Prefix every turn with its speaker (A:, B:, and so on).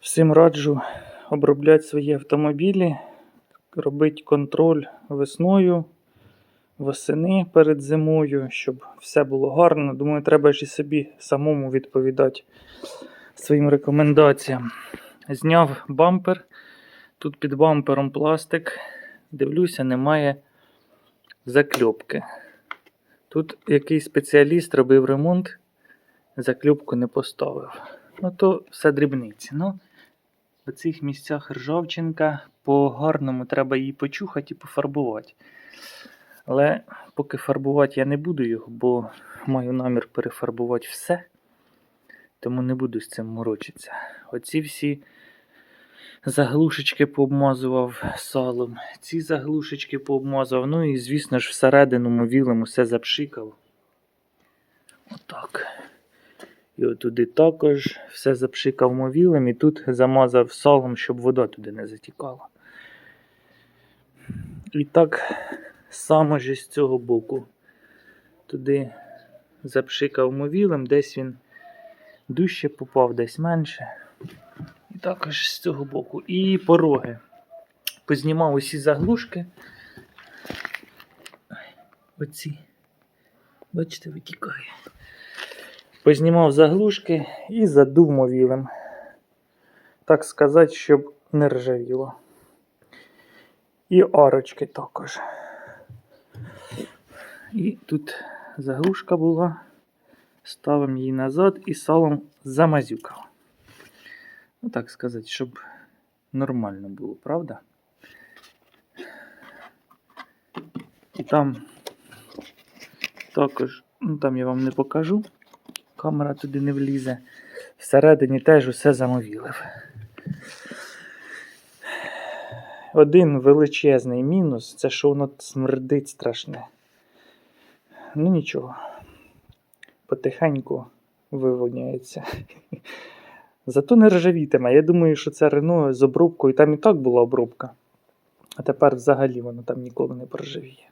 A: Всім раджу обробляти свої автомобілі, робити контроль весною, восени перед зимою, щоб все було гарно. Думаю, треба ж і собі самому відповідати своїм рекомендаціям. Зняв бампер. Тут під бампером пластик. Дивлюся, немає закльопки. Тут якийсь спеціаліст робив ремонт, закльопку не поставив. Ну то все дрібниці. Ну, в цих місцях ржавчинка по-гарному треба її почухати і пофарбувати. Але поки фарбувати я не буду його, бо маю намір перефарбувати все. Тому не буду з цим морочитися. Оці всі заглушечки пообмазував салом, ці заглушечки пообмазував. Ну і, звісно ж, всередину мовілим усе запшикав. Отак. І отуди також все запшикав мовілим і тут замазав салом, щоб вода туди не затікала. І так само ж з цього боку. Туди запшикав мовілим, десь він дужче попав, десь менше. І також з цього боку. І пороги. Познімав усі заглушки. Оці. Бачите, витікає. Познімав заглушки і задув мовілем. Так сказати, щоб не ржавіло. І арочки також. І тут заглушка була. Ставимо її назад і салом замазюкав. Ну, так сказати, щоб нормально було, правда? І там також, ну там я вам не покажу, камера туди не влізе. Всередині теж усе замовілив. Один величезний мінус це що воно смердить страшне. Ну нічого. Потихеньку виводняється. Зато не ржавітиме. Я думаю, що це Рено з обробкою. Там і так була обробка. А тепер взагалі воно там ніколи не проржавіє.